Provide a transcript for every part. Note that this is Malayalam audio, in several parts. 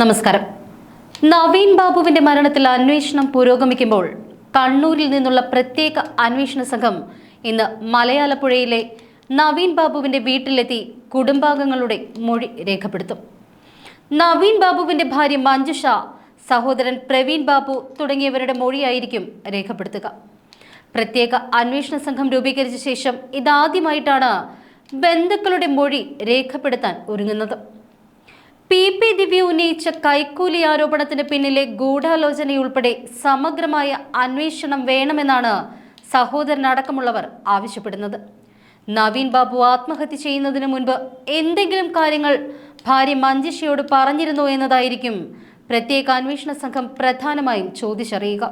നമസ്കാരം. നവീൻ ബാബുവിന്റെ മരണത്തിൽ അന്വേഷണം പുരോഗമിക്കുമ്പോൾ കണ്ണൂരിൽ നിന്നുള്ള പ്രത്യേക അന്വേഷണ സംഘം ഇന്ന് മലയാളപ്പുഴയിലെ നവീൻ ബാബുവിന്റെ വീട്ടിലെത്തി കുടുംബാംഗങ്ങളുടെ മൊഴി രേഖപ്പെടുത്തും. നവീൻ ബാബുവിന്റെ ഭാര്യ മഞ്ജുഷ സഹോദരൻ പ്രവീൺ ബാബു തുടങ്ങിയവരുടെ മൊഴിയായിരിക്കും രേഖപ്പെടുത്തുക. പ്രത്യേക അന്വേഷണ സംഘം രൂപീകരിച്ച ശേഷം ഇതാദ്യമായിട്ടാണ് ബന്ധുക്കളുടെ മൊഴി രേഖപ്പെടുത്താൻ ഒരുങ്ങുന്നത്. പി പി ദിവ്യ ഉന്നയിച്ച കൈക്കൂലി ആരോപണത്തിന് പിന്നിലെ ഗൂഢാലോചനയുൾപ്പെടെ സമഗ്രമായ അന്വേഷണം വേണമെന്നാണ് സഹോദരനടക്കമുള്ളവർ ആവശ്യപ്പെടുന്നത്. നവീൻ ബാബു ആത്മഹത്യ ചെയ്യുന്നതിന് മുൻപ് എന്തെങ്കിലും കാര്യങ്ങൾ ഭാര്യ മഞ്ജിഷയോട് പറഞ്ഞിരുന്നു എന്നതായിരിക്കും പ്രത്യേക അന്വേഷണ സംഘം പ്രധാനമായും ചോദിച്ചറിയുക.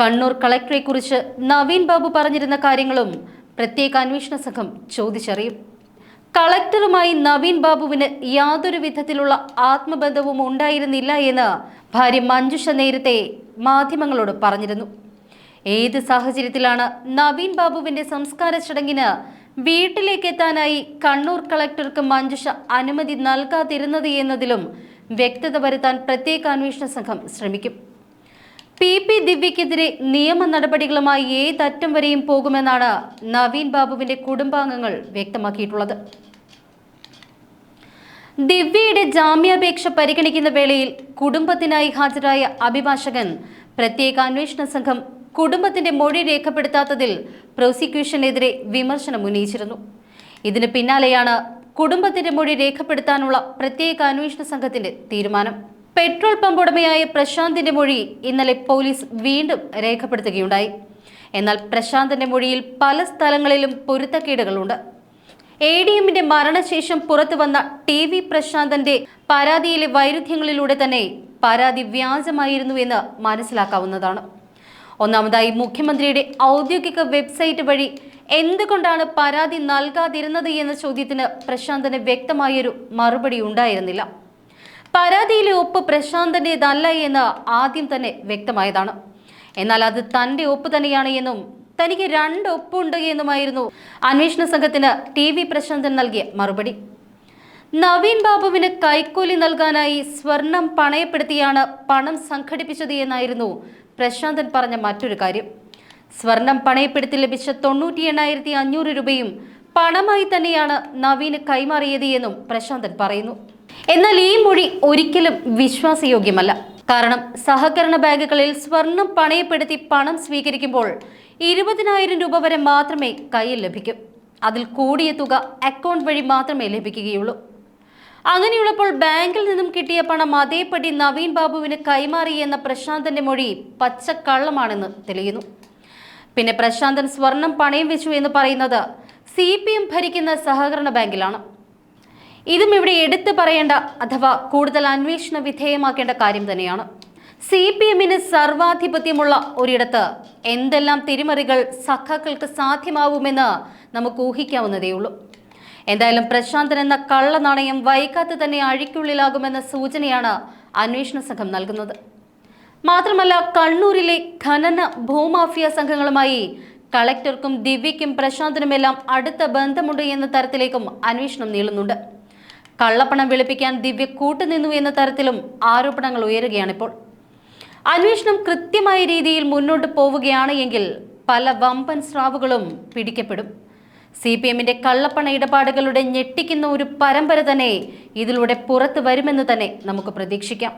കണ്ണൂർ കളക്ടറെ കുറിച്ച് നവീൻ ബാബു പറഞ്ഞിരുന്ന കാര്യങ്ങളും പ്രത്യേക അന്വേഷണ സംഘം ചോദിച്ചറിയും. കളക്ടറുമായി നവീൻ ബാബുവിന് യാതൊരു വിധത്തിലുള്ള ആത്മബന്ധവും ഉണ്ടായിരുന്നില്ല എന്ന് ഭാര്യ മഞ്ജുഷ നേരത്തെ മാധ്യമങ്ങളോട് പറഞ്ഞിരുന്നു. ഏത് സാഹചര്യത്തിലാണ് നവീൻ ബാബുവിന്റെ സംസ്കാര ചടങ്ങിന് വീട്ടിലേക്ക് എത്താനായി കണ്ണൂർ കളക്ടർക്ക് മഞ്ജുഷ അനുമതി നൽകാതിരുന്നത് എന്നതിലും വ്യക്തത വരുത്താൻ പ്രത്യേക അന്വേഷണ സംഘം ശ്രമിക്കും. പി പി ദിവ്യക്കെതിരെ നിയമ നടപടികളുമായി ഏതറ്റം വരെയും പോകുമെന്നാണ് നവീൻ ബാബുവിന്റെ കുടുംബാംഗങ്ങൾ വ്യക്തമാക്കിയിട്ടുള്ളത്. ദിവ്യയുടെ ജാമ്യാപേക്ഷ പരിഗണിക്കുന്ന വേളയിൽ കുടുംബത്തിനായി ഹാജരായ അഭിഭാഷകൻ പ്രത്യേക അന്വേഷണ സംഘം കുടുംബത്തിന്റെ മൊഴി രേഖപ്പെടുത്താത്തതിൽ പ്രോസിക്യൂഷനെതിരെ വിമർശനം ഉന്നയിച്ചിരുന്നു. ഇതിന് പിന്നാലെയാണ് കുടുംബത്തിന്റെ മൊഴി രേഖപ്പെടുത്താനുള്ള പ്രത്യേക അന്വേഷണ സംഘത്തിന്റെ തീരുമാനം. പെട്രോൾ പമ്പ് ഉടമയായ പ്രശാന്തിന്റെ മൊഴി ഇന്നലെ പോലീസ് വീണ്ടും രേഖപ്പെടുത്തുകയുണ്ടായി. എന്നാൽ പ്രശാന്തിന്റെ മൊഴിയിൽ പല സ്ഥലങ്ങളിലും പൊരുത്തക്കേടുകളുണ്ട്. എ ഡി എമ്മിന്റെ മരണശേഷം പുറത്തു വന്ന ടി വി പ്രശാന്തന്റെ പരാതിയിലെ വൈരുദ്ധ്യങ്ങളിലൂടെ തന്നെ പരാതി വ്യാജമായിരുന്നു എന്ന് മനസ്സിലാക്കാവുന്നതാണ്. ഒന്നാമതായി മുഖ്യമന്ത്രിയുടെ ഔദ്യോഗിക വെബ്സൈറ്റ് വഴി എന്തുകൊണ്ടാണ് പരാതി നൽകാതിരുന്നത് എന്ന ചോദ്യത്തിന് പ്രശാന്തന് വ്യക്തമായൊരു മറുപടി ഉണ്ടായിരുന്നില്ല. പരാതിയിലെ ഒപ്പ് പ്രശാന്തന്റേതല്ല എന്ന് ആദ്യം തന്നെ വ്യക്തമായതാണ്. എന്നാൽ അത് തന്റെ ഒപ്പ് തന്നെയാണ് എന്നും തനിക്ക് രണ്ട് ഒപ്പുണ്ട് എന്നുമായിരുന്നു. അന്വേഷണ സംഘത്തിന് ടി വി പ്രശാന്തൻ നൽകിയ മറുപടി. നവീൻ ബാബുവിന് കൈക്കൂലി നൽകാനായി സ്വർണം പണയപ്പെടുത്തിയാണ് പണം സംഘടിപ്പിച്ചത് എന്നായിരുന്നു പ്രശാന്തൻ പറഞ്ഞ മറ്റൊരു കാര്യം. സ്വർണം പണയപ്പെടുത്തി ലഭിച്ച തൊണ്ണൂറ്റി എണ്ണായിരത്തി അഞ്ഞൂറ് രൂപയും പണമായി തന്നെയാണ് നവീന് കൈമാറിയത് എന്നും പ്രശാന്തൻ പറയുന്നു. എന്നാൽ ഈ മൊഴി ഒരിക്കലും വിശ്വാസയോഗ്യമല്ല. കാരണം സഹകരണ ബാങ്കുകളിൽ സ്വർണം പണയപ്പെടുത്തി പണം സ്വീകരിക്കുമ്പോൾ ഇരുപതിനായിരം രൂപ വരെ മാത്രമേ കയ്യിൽ ലഭിക്കൂ. അതിൽ കൂടിയ തുക അക്കൗണ്ട് വഴി മാത്രമേ ലഭിക്കുകയുള്ളൂ. അങ്ങനെയുള്ളപ്പോൾ ബാങ്കിൽ നിന്നും കിട്ടിയ പണം അതേപടി നവീൻ ബാബുവിന് കൈമാറി എന്ന പ്രശാന്തന്റെ മൊഴി പച്ചക്കള്ളമാണെന്ന് തെളിയുന്നു. പിന്നെ പ്രശാന്തൻ സ്വർണം പണയം വെച്ചു എന്ന് പറയുന്നത് സി പി എം ഭരിക്കുന്ന സഹകരണ ബാങ്കിലാണ്. ഇതും ഇവിടെ എടുത്തു പറയേണ്ട അഥവാ കൂടുതൽ അന്വേഷണ വിധേയമാക്കേണ്ട കാര്യം തന്നെയാണ്. സി പി എമ്മിന് സർവാധിപത്യമുള്ള ഒരിടത്ത് എന്തെല്ലാം തിരിമറികൾ സഖാക്കൾക്ക് സാധ്യമാവുമെന്ന് നമുക്ക് ഊഹിക്കാവുന്നതേയുള്ളൂ എന്തായാലും പ്രശാന്തൻ എന്ന കള്ളനാണയം വൈകാതെ തന്നെ അഴിക്കുള്ളിലാകുമെന്ന സൂചനയാണ് അന്വേഷണ സംഘം നൽകുന്നത്. മാത്രമല്ല കണ്ണൂരിലെ ഖനന ഭൂമാഫിയ സംഘങ്ങളുമായി കളക്ടർക്കും ദിവ്യയ്ക്കും പ്രശാന്തനുമെല്ലാം അടുത്ത ബന്ധമുണ്ട് എന്ന തരത്തിലേക്കും അന്വേഷണം നീളുന്നുണ്ട്. കള്ളപ്പണം വെളുപ്പിക്കാൻ ദിവ്യ കൂട്ടുനിന്നു എന്ന തരത്തിലും ആരോപണങ്ങൾ ഉയരുകയാണിപ്പോൾ. അന്വേഷണം കൃത്യമായ രീതിയിൽ മുന്നോട്ട് പോവുകയാണ് എങ്കിൽ പല വമ്പൻ സ്രാവുകളും പിടിക്കപ്പെടും. സി പി എമ്മിന്റെ കള്ളപ്പണ ഇടപാടുകളുടെ ഞെട്ടിക്കുന്ന ഒരു പരമ്പര തന്നെ ഇതിലൂടെ പുറത്തു വരുമെന്ന് തന്നെ നമുക്ക് പ്രതീക്ഷിക്കാം.